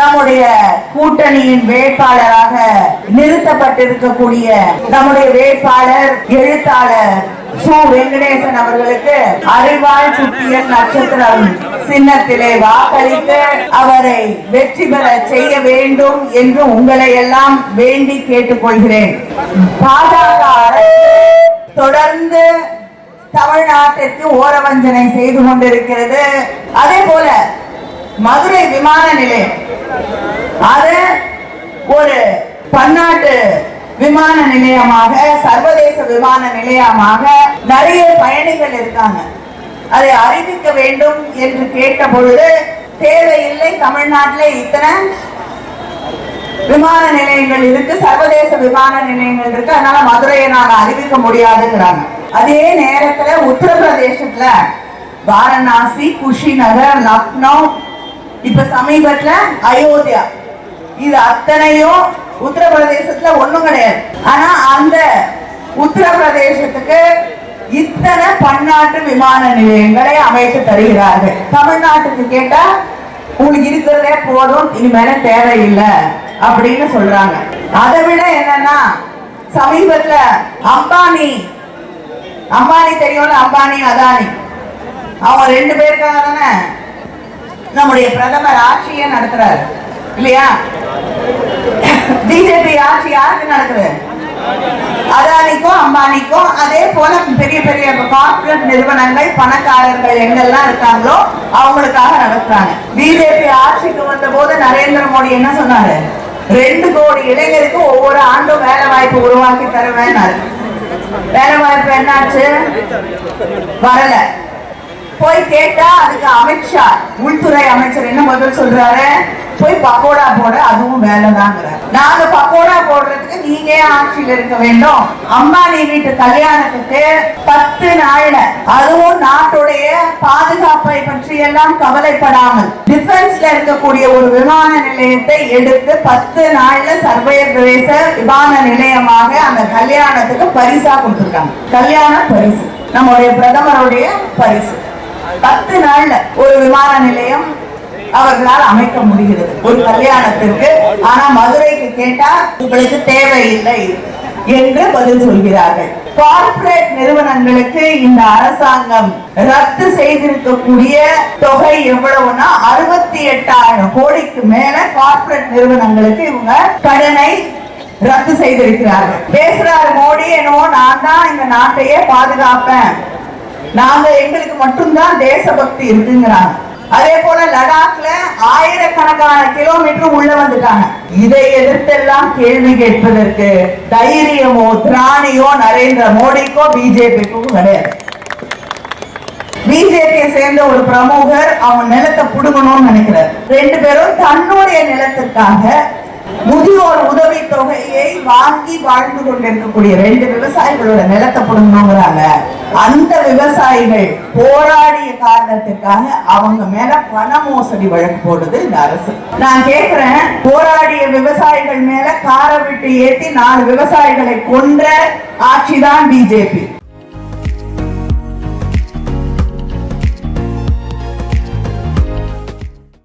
நம்முடைய கூட்டணியின் வேட்பாளராக நிறுத்தப்பட்டிருக்கக்கூடிய நம்முடைய வேட்பாளர் எழுத்தாளர் சு. வெங்கடேசன் அவர்களுக்கு அறிவாள் சுட்டியல் நட்சத்திரம் சின்னத்திலே வாக்களித்து அவரை வெற்றி பெற செய்ய வேண்டும் என்று உங்களை எல்லாம் வேண்டி கேட்டுக்கொள்கிறேன். பாஜக தொடர்ந்து தமிழ்நாட்டிற்கு ஓரவஞ்சனை செய்து கொண்டிருக்கிறது. அதே போல மதுரை விமான நிலையம் அது ஒரு பன்னாட்டு விமான நிலையமாக சர்வதேச விமான நிலையமாக நிறைய பயணிகள் இருக்காங்க. அதை அறிவிக்க வேண்டும் என்று கேட்ட பொழுது தேவையில்லை தமிழ்நாட்டில் இத்தனை விமான நிலையங்கள் இருக்கு சர்வதேச விமான நிலையங்கள் இருக்கு அதனால மதுரையை நாங்க அறிவிக்க முடியாதுங்கிறாங்க. அதே நேரத்துல உத்தரப்பிரதேசத்துல வாரணாசி குஷிநகர் லக்னோ இப்ப சமீபத்துல அயோத்தியா. இது அத்தனையும் உத்தரப்பிரதேசத்துல ஒண்ணும் கிடையாது. ஆனா அந்த உத்தரப்பிரதேசத்துக்கு இத்தனை பன்னாட்டு விமான நிலையங்களை அமைத்து தருகிறார்கள். தமிழ்நாட்டுக்கு கேட்டா உங்களுக்கு இருக்கிறதே போதும் இனிமேல தேவையில்லை அப்படின்னு சொல்றாங்க. அதை விட என்னன்னா சமீபத்துல அம்பானி அம்பானி தெரியும்ல அம்பானி அதானி. அவங்க ரெண்டு பேருக்காக தானே? நம்முடைய பிரதமர் ஆட்சியே நடத்துறாரு. இல்லையா? பிஜேபி ஆட்சி யாருக்கு நடக்குது? அதானிக்கும் அம்பானிக்கும் அதே போல பெரிய பெரிய கார்பரேட் நிறுவனங்கள் பணக்காரர்கள் எங்கெல்லாம் இருக்காங்களோ அவங்களுக்காக நடத்துறாங்க. பிஜேபி ஆட்சிக்கு வந்த போது நரேந்திர மோடி என்ன சொன்னாரு? ரெண்டு கோடி இளைஞருக்கு ஒவ்வொரு ஆண்டும் வேலை வாய்ப்பு உருவாக்கி தருவேன் வேலை வாய்ப்பு என்னாச்சு? வரல. போய் கேட்டா அதுக்கு அமித்ஷா உள்துறை அமைச்சர் என்ன பதில் சொல்றாரு? போய் பக்கோடா போட அதுவும் வேலைதாங்கிறார். நாங்க பக்கோடா போடுறதுக்கு நீங்க ஏன் ஆட்சியில் இருக்க வேண்டும்? அம்பானி வீட்டு கல்யாணத்துக்கு பத்து நாள்ல அதுவும் நாட்டுடைய பாதுகாப்பை பற்றி எல்லாம் கவலைப்படாமல். டிஃபென்ஸ்ல இருக்கக்கூடிய ஒரு விமான நிலையத்தை எடுத்து பத்து நாள்ல சர்வதேச விமான நிலையமாக அந்த கல்யாணத்துக்கு பரிசா கொடுத்திருக்காங்க. கல்யாண பரிசு. நம்முடைய பிரதமருடைய பரிசு. பத்து நாள்ல ஒரு விமான நிலையம் அவர்களால் அமைக்க முடிகிறது. ஒரு கல்யாணத்திற்கு. ஆனா மதுரைக்கு கேட்டா உங்களுக்கு தேவையில்லை என்று பதில் சொல்கிறார்கள். கார்பரேட் நிறுவனங்களுக்கு இந்த அரசாங்கம் ரத்து செய்திருக்கக்கூடிய தொகை எவ்வளவுனா அறுபத்தி எட்டாயிரம் கோடிக்கு மேல கார்ப்பரேட் நிறுவனங்களுக்கு இவங்க கடனை ரத்து செய்திருக்கிறார்கள். பேசுறாரு மோடி என்னவோ நான் தான் இந்த நாட்டையே பாதுகாப்பேன். நாங்க எங்களுக்கு மட்டும்தான் தேசபக்தி இருக்குங்கிறாங்க. அதே போல லடாக்ல ஆயிரக்கணக்கான கிலோமீட்டர் உள்ள வந்துட்டாங்க. இதை எதிர்த்தெல்லாம் கேள்வி கேட்பதற்கு தைரியமோ திராணியோ நரேந்திர மோடிக்கோ பிஜேபிக்கும் கிடையாது. பிஜேபியை சேர்ந்த ஒரு பிரமுகர் அவன் நிலத்தை புடுங்கணும்னு நினைக்கிறார். ரெண்டு பேரும் தன்னுடைய நிலத்திற்காக முதியோர் உதவி தொகையை வாங்கி வாழ்ந்து கொண்டிருக்கக்கூடிய ரெண்டு விவசாயிகளோட நிலத்தை புடுங்கணுங்கிறாங்க அந்த விவசாயிகள் போராடிய காரணத்திற்காக அவங்க மேல பண மோசடி வழக்கு போடுது இந்த அரசு. நான் கேக்குறேன் போராடிய விவசாயிகள் மேல காரை விட்டு ஏத்தி நாலு விவசாயிகளை கொன்ற ஆட்சிதான் பிஜேபி.